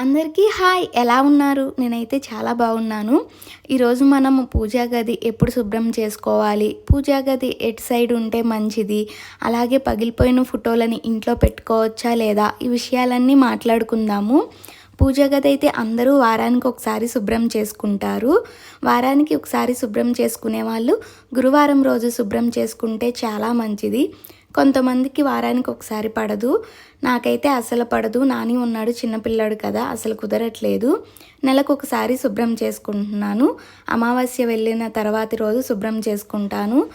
అందరికీ హాయ్. ఎలా ఉన్నారు? నేనైతే చాలా బాగున్నాను. ఈరోజు మనము పూజా గది ఎప్పుడు శుభ్రం చేసుకోవాలి? పూజా గది ఎటు సైడ్ ఉంటే మంచిది? అలాగే పగిలిపోయిన ఫోటోలని ఇంట్లో పెట్టుకోవచ్చా లేదా? ఈ విషయాలన్నీ మాట్లాడుకుందాము. పూజా గది అయితే అందరూ వారానికి ఒకసారి శుభ్రం చేసుకుంటారు. వారానికి ఒకసారి శుభ్రం చేసుకునే వాళ్ళు గురువారం రోజు శుభ్రం చేసుకుంటే చాలా మంచిది. కొంతమందికి వారానికి ఒకసారి పడదు. నాకైతే అసలు పడదు. నాని ఉన్నాడు చిన్నపిల్లాడు కదా అసలు కుదరట్లేదు. నెలకు ఒకసారి శుభ్రం చేసుకుంటున్నాను. అమావాస్య వెళ్ళిన తర్వాతి రోజు శుభ్రం చేసుకుంటాను.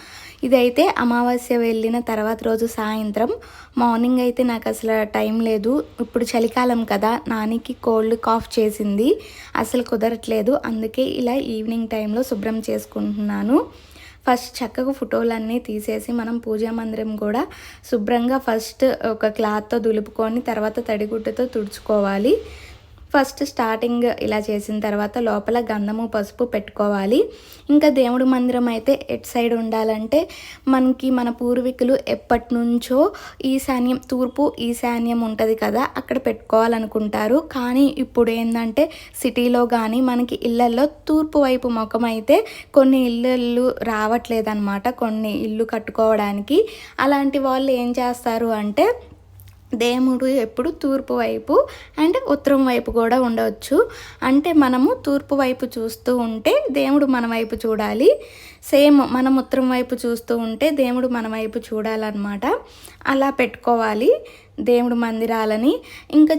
ఇదైతే అమావాస్య వెళ్ళిన తర్వాత రోజు సాయంత్రం. మార్నింగ్ అయితే నాకు అసలు టైం లేదు. ఇప్పుడు చలికాలం కదా నానికి కోల్డ్ కాఫ్ చేసింది. అసలు కుదరట్లేదు. అందుకే ఇలా ఈవినింగ్ టైంలో శుభ్రం చేసుకుంటున్నాను. ఫస్ట్ చక్కగా ఫోటోలన్నీ తీసేసి మనం పూజా మందిరం కూడా శుభ్రంగా ఫస్ట్ ఒక క్లాత్తో దులుపుకొని తర్వాత తడిగుడ్డతో తుడుచుకోవాలి. ఫస్ట్ స్టార్టింగ్ ఇలా చేసిన తర్వాత లోపల గంధము పసుపు పెట్టుకోవాలి. ఇంకా దేవుడి మందిరం అయితే ఎట్ సైడ్ ఉండాలంటే మనకి మన పూర్వీకులు ఎప్పటి నుంచో ఈశాన్యం తూర్పు ఈశాన్యం ఉంటుంది కదా అక్కడ పెట్టుకోవాలనుకుంటారు. కానీ ఇప్పుడు ఏంటంటే సిటీలో కానీ మనకి ఇళ్ళల్లో తూర్పు వైపు ముఖం అయితే కొన్ని ఇళ్ళు రావట్లేదన్నమాట. కొన్ని ఇల్లు కట్టుకోవడానికి. అలాంటి వాళ్ళు ఏం చేస్తారు అంటే దేవుడు ఎప్పుడు తూర్పు వైపు అండ్ ఉత్తరం వైపు కూడా ఉండవచ్చు అంటే మనము తూర్పు వైపు చూస్తూ ఉంటే దేవుడు మన వైపు చూడాలి. సేమ్ మనం ఉత్తరం వైపు చూస్తూ ఉంటే దేవుడు మన వైపు చూడాలన్నమాట. అలా పెట్టుకోవాలి దేవుడు మందిరాలని. ఇంకా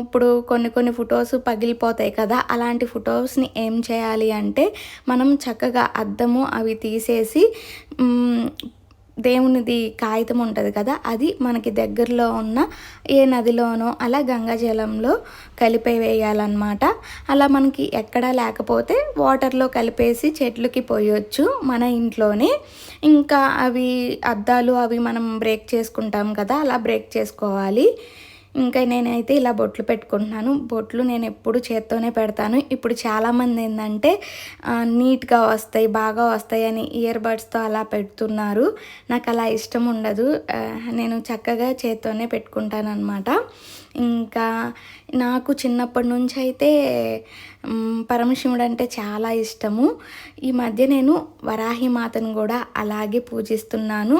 ఇప్పుడు కొన్ని కొన్ని ఫొటోస్ పగిలిపోతాయి కదా అలాంటి ఫొటోస్ని ఏం చేయాలి అంటే మనం చక్కగా అద్దము అవి తీసేసి దేవునిది కాగితం ఉంటుంది కదా అది మనకి దగ్గరలో ఉన్న ఏ నదిలోనో అలా గంగాజలంలో కలిపే వేయాలన్నమాట. అలా మనకి ఎక్కడా లేకపోతే వాటర్లో కలిపేసి చెట్లకి పోయొచ్చు మన ఇంట్లోనే. ఇంకా అవి అద్దాలు అవి మనం బ్రేక్ చేసుకుంటాం కదా అలా బ్రేక్ చేసుకోవాలి. ఇంకా నేనైతే ఇలా బొట్లు పెట్టుకుంటున్నాను. బొట్లు నేను ఎప్పుడు చేత్తోనే పెడతాను. ఇప్పుడు చాలామంది ఏంటంటే నీట్గా వస్తాయి బాగా వస్తాయి అని ఇయర్ బడ్స్తో అలా పెడుతున్నారు. నాకు అలా ఇష్టం ఉండదు. నేను చక్కగా చేత్తోనే పెట్టుకుంటాను అనమాట ఇంకా నాకు చిన్నప్పటి నుంచి అయితే పరమశివుడు అంటే చాలా ఇష్టము. ఈ మధ్య నేను వరాహి మాతను కూడా అలాగే పూజిస్తున్నాను.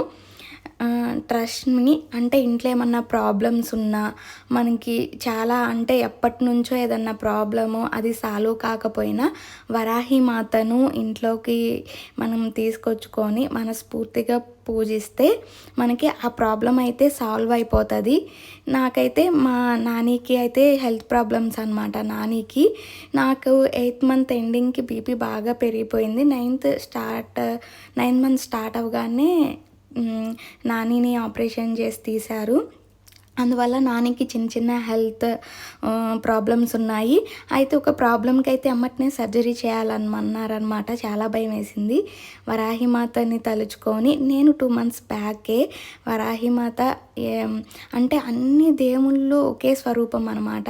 ట్రస్ట్ని అంటే ఇంట్లో ఏమన్నా ప్రాబ్లమ్స్ ఉన్నా మనకి చాలా అంటే ఎప్పటి నుంచో ఏదన్నా ప్రాబ్లము అది సాల్వ్ కాకపోయినా వరాహి మాతను ఇంట్లోకి మనం తీసుకొచ్చుకొని మనస్ఫూర్తిగా పూజిస్తే మనకి ఆ ప్రాబ్లం అయితే సాల్వ్ అయిపోతుంది. నాకైతే మా నానికి అయితే హెల్త్ ప్రాబ్లమ్స్ అనమాట నానికి నాకు ఎయిత్ మంత్ ఎండింగ్కి బీపీ బాగా పెరిగిపోయింది. Ninth start nine month start అవగానే నానిని ఆపరేషన్ చేసి తీశారు. అందువల్ల నానికి చిన్న చిన్న హెల్త్ ప్రాబ్లమ్స్ ఉన్నాయి. అయితే ఒక ప్రాబ్లంకి అయితే అమ్మటినే సర్జరీ చేయాలనమన్నారనమాట. చాలా భయం వేసింది వరాహిమాతని తలుచుకొని నేను టూ మంత్స్ బ్యాకే వరాహిమాత అంటే అన్ని దేవుళ్ళు ఒకే స్వరూపం అనమాట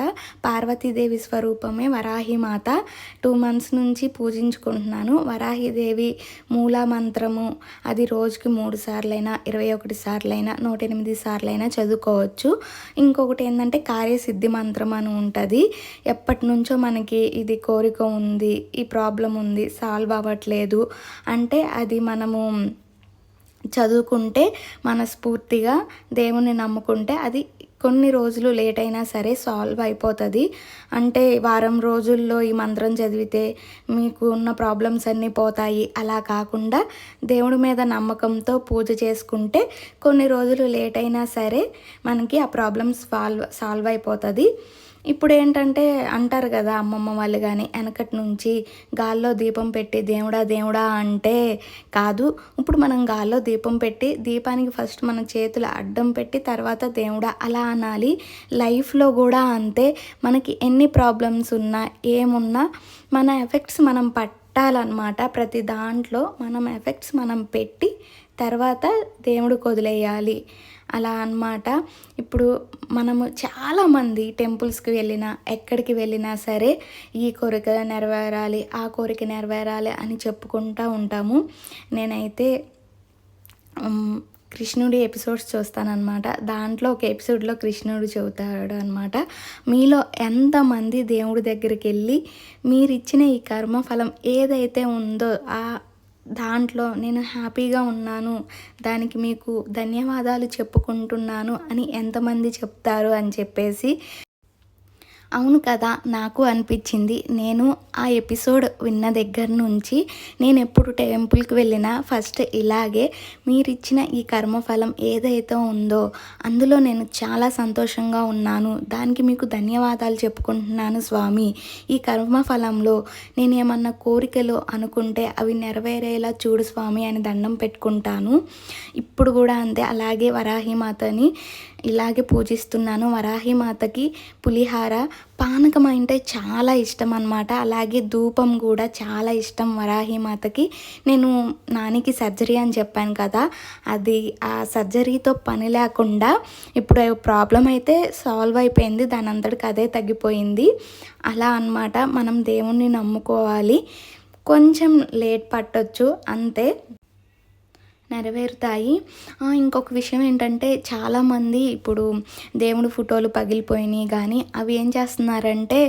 పార్వతీదేవి స్వరూపమే వరాహిమాత టూ మంత్స్ నుంచి పూజించుకుంటున్నాను. వరాహిదేవి మూల మంత్రము అది రోజుకి మూడు సార్లైనా ఇరవై ఒకటి సార్లైనా నూట ఎనిమిది సార్లైనా చదువుకోవచ్చు. ఇంకొకటి ఏంటంటే కార్యసిద్ధి మంత్రం అని ఉంటుంది. ఎప్పటి నుంచో మనకి ఇది కోరిక ఉంది ఈ ప్రాబ్లం ఉంది సాల్వ్ అవ్వట్లేదు. అంటే అది మనము చదువుకుంటే మనస్ఫూర్తిగా దేవుని నమ్ముకుంటే అది కొన్ని రోజులు లేట్ అయినా సరే సాల్వ్ అయిపోతుంది. అంటే వారం రోజుల్లో ఈ మంత్రం చదివితే మీకు ఉన్న ప్రాబ్లమ్స్ అన్నీ పోతాయి. అలా కాకుండా దేవుడి మీద నమ్మకంతో పూజ చేసుకుంటే కొన్ని రోజులు లేట్ అయినా సరే మనకి ఆ ప్రాబ్లమ్స్ సాల్వ్ సాల్వ్ అయిపోతుంది. ఇప్పుడు ఏంటంటే అంటారు కదా అమ్మమ్మ వాళ్ళు కానీ వెనకటి నుంచి గాల్లో దీపం పెట్టి దేవుడా దేవుడా అంటే కాదు. ఇప్పుడు మనం గాల్లో దీపం పెట్టి దీపానికి ఫస్ట్ మన చేతులు అడ్డం పెట్టి తర్వాత దేవుడా అలా అనాలి. లైఫ్లో కూడా అంతే. మనకి ఎన్ని ప్రాబ్లమ్స్ ఉన్నా ఏమున్నా మన ఎఫెక్ట్స్ మనం పట్టాలన్నమాట. ప్రతి దాంట్లో మనం ఎఫెక్ట్స్ మనం పెట్టి తర్వాత దేవుడు వదిలేయాలి. అలా అనమాట ఇప్పుడు మనము చాలామంది టెంపుల్స్కి వెళ్ళినా ఎక్కడికి వెళ్ళినా సరే ఈ కోరిక నెరవేరాలి ఆ కోరిక నెరవేరాలి అని చెప్పుకుంటూ ఉంటాము. నేనైతే కృష్ణుడి ఎపిసోడ్స్ చూస్తానన్నమాట. దాంట్లో ఒక ఎపిసోడ్లో కృష్ణుడు చెబుతాడు అనమాట మీలో ఎంతమంది దేవుడి దగ్గరికి వెళ్ళి మీరు ఇచ్చిన ఈ కర్మఫలం ఏదైతే ఉందో ఆ దాంట్లో నేను హ్యాపీగా ఉన్నాను దానికి మీకు ధన్యవాదాలు చెప్పుకుంటున్నాను అని ఎంతమంది చెప్తారు అని చెప్పేసి అవును కదా నాకు అనిపించింది. నేను ఆ ఎపిసోడ్ విన్న దగ్గర నుంచి నేను ఎప్పుడు టెంపుల్కి వెళ్ళినా ఫస్ట్ ఇలాగే మీరు ఇచ్చిన ఈ కర్మఫలం ఏదైతే ఉందో అందులో నేను చాలా సంతోషంగా ఉన్నాను. దానికి మీకు ధన్యవాదాలు చెప్పుకుంటున్నాను స్వామి. ఈ కర్మఫలంలో నేను ఏమన్నా కోరికలు అనుకుంటే అవి నెరవేరేలా చూడు స్వామి అని దండం పెట్టుకుంటాను. ఇప్పుడు కూడా అంతే అలాగే వరాహిమాతని ఇలాగే పూజిస్తున్నాను. వరాహిమాతకి పులిహార. పానకం అంటే చాలా ఇష్టం అనమాట అలాగే ధూపం కూడా చాలా ఇష్టం వరాహిమాతకి నేను నానికి సర్జరీ అని చెప్పాను కదా అది ఆ సర్జరీతో పని లేకుండా ఇప్పుడు ప్రాబ్లం అయితే సాల్వ్ అయిపోయింది. దాని అంతటికి అదే తగ్గిపోయింది. అలా అనమాట మనం దేవుణ్ణి నమ్ముకోవాలి. కొంచెం లేట్ పట్టొచ్చు. అంతే. నెరవేరుతాయి. ఇంకొక విషయం ఏంటంటే చాలామంది ఇప్పుడు దేవుడు ఫోటోలు పగిలిపోయినాయి కానీ అవి ఏం చేస్తున్నారంటే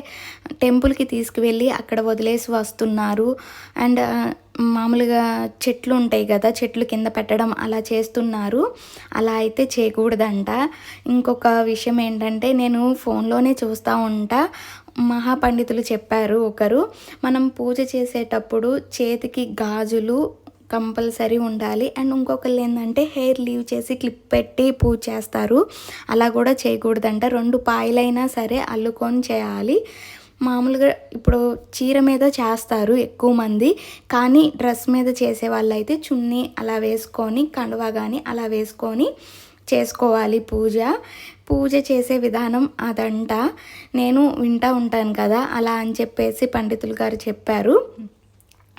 టెంపుల్కి తీసుకువెళ్ళి అక్కడ వదిలేసి వస్తున్నారు. అండ్ మామూలుగా చెట్లు ఉంటాయి కదా చెట్లు కింద పెట్టడం అలా చేస్తున్నారు. అలా అయితే చేయకూడదంట. ఇంకొక విషయం ఏంటంటే నేను ఫోన్లోనే చూస్తూ ఉంటా. మహాపండితులు చెప్పారు ఒకరు మనం పూజ చేసేటప్పుడు చేతికి గాజులు కంపల్సరీ ఉండాలి. అండ్ ఇంకొకళ్ళు ఏంటంటే హెయిర్ లీవ్ చేసి క్లిప్ పెట్టి పూజ చేస్తారు. అలా కూడా చేయకూడదంట. రెండు పాయలైనా సరే అల్లుకొని చేయాలి. మామూలుగా ఇప్పుడు చీర మీద చేస్తారు ఎక్కువ మంది. కానీ డ్రెస్ మీద చేసే వాళ్ళు అయితే చున్నీ అలా వేసుకొని కండువా కానీ అలా వేసుకొని చేసుకోవాలి పూజ. పూజ చేసే విధానం అదంట. నేను వింటూ ఉంటాను కదా అలా అని చెప్పేసి పండితులు గారు చెప్పారు.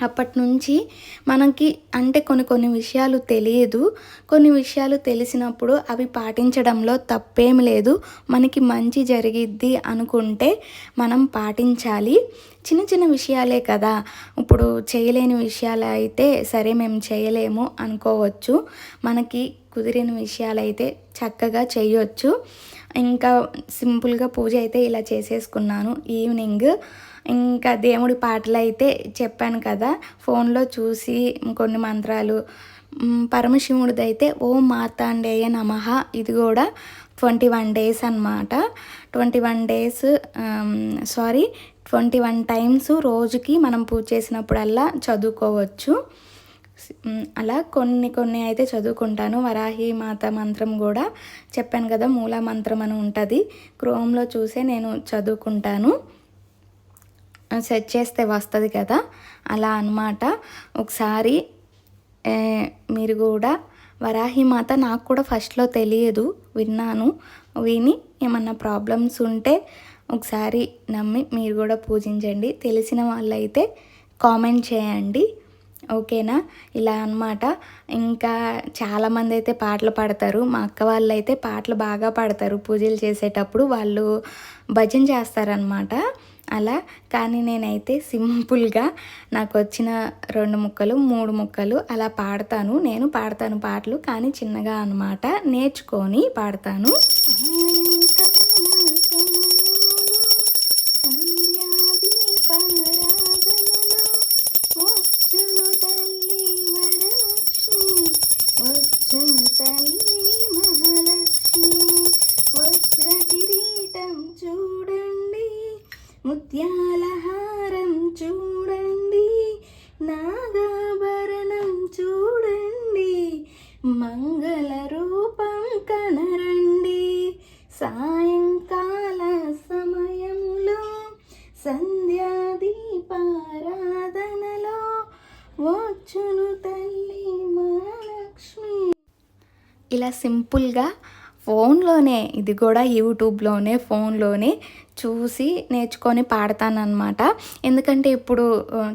అప్పటి నుంచి మనకి అంటే కొన్ని కొన్ని విషయాలు తెలియదు. కొన్ని విషయాలు తెలిసినప్పుడు అవి పాటించడంలో తప్పేం లేదు. మనకి మంచి జరిగిద్ది అనుకుంటే మనం పాటించాలి. చిన్న చిన్న విషయాలే కదా. ఇప్పుడు చేయలేని విషయాలు అయితే సరే మేము చేయలేము అనుకోవచ్చు. మనకి కుదిరిన విషయాలు అయితే చక్కగా చేయొచ్చు. ఇంకా సింపుల్గా పూజ అయితే ఇలా చేసేసుకున్నాను. ఈవినింగ్ ఇంకా దేవుడి పాటలు అయితే చెప్పాను కదా. ఫోన్లో చూసి కొన్ని మంత్రాలు. పరమశివుడిది అయితే ఓ మార్తాండేయ నమ. ఇది కూడా ట్వంటీ వన్ డేస్ అనమాట twenty one days sorry twenty one times రోజుకి మనం పూజ చేసినప్పుడల్లా చదువుకోవచ్చు. అలా కొన్ని కొన్ని అయితే చదువుకుంటాను. వరాహి మాత మంత్రం కూడా చెప్పాను కదా మూల మంత్రం అని ఉంటుంది. క్రోమ్లో చూసే నేను చదువుకుంటాను. సెట్ చేస్తే వస్తుంది కదా? అలా అనమాట ఒకసారి మీరు కూడా వరాహిమాత నాకు కూడా ఫస్ట్లో తెలియదు విన్నాను. విని ఏమన్నా ప్రాబ్లమ్స్ ఉంటే ఒకసారి నమ్మి మీరు కూడా పూజించండి. తెలిసిన వాళ్ళైతే కామెంట్ చేయండి. ఓకేనా? ఇలా అనమాట ఇంకా చాలామంది అయితే పాటలు పాడతారు. మా అక్క వాళ్ళు అయితే పాటలు బాగా పాడతారు పూజలు చేసేటప్పుడు. వాళ్ళు భజన చేస్తారనమాట అలా కానీ నేనైతే సింపుల్గా నాకు వచ్చిన రెండు ముక్కలు మూడు ముక్కలు అలా పాడతాను. నేను పాడతాను పాటలు కానీ చిన్నగా అనమాట నేర్చుకొని పాడతాను. ముత్యాలహారం చూడండి నాగాభరణం చూడండి మంగళ రూపం కనరండి. సాయంకాల సమయంలో సంధ్యాదీపారాధనలో వచ్చును తల్లి మహాలక్ష్మి. ఇలా సింపుల్గా ఫోన్లోనే ఇది కూడా యూట్యూబ్లోనే ఫోన్లోనే చూసి నేర్చుకొని పాడతానమాట ఎందుకంటే ఇప్పుడు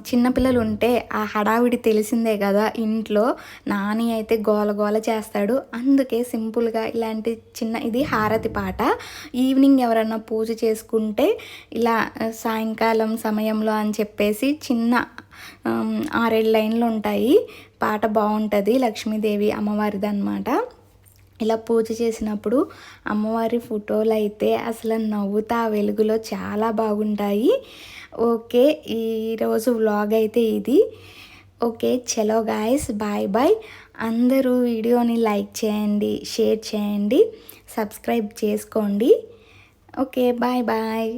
చిన్నపిల్లలు ఉంటే ఆ హడావిడి తెలిసిందే కదా ఇంట్లో నాని అయితే గోల గోల చేస్తాడు. అందుకే సింపుల్గా ఇలాంటి చిన్న ఇది హారతి పాట. ఈవినింగ్ ఎవరన్నా పూజ చేసుకుంటే ఇలా సాయంకాలం సమయంలో అని చెప్పేసి చిన్న ఆరేడు లైన్లు ఉంటాయి పాట బాగుంటుంది లక్ష్మీదేవి అమ్మవారిది అనమాట ఇలా పూజ చేసినప్పుడు అమ్మవారి ఫోటోలు అయితే అసలు నవ్వుతా వెలుగులో చాలా బాగుంటాయి. ఓకే ఈరోజు వ్లాగ్ అయితే ఇది. ఓకే చలో గాయస్ బాయ్ బాయ్. అందరూ వీడియోని లైక్ చేయండి షేర్ చేయండి సబ్స్క్రైబ్ చేసుకోండి. Okay bye bye.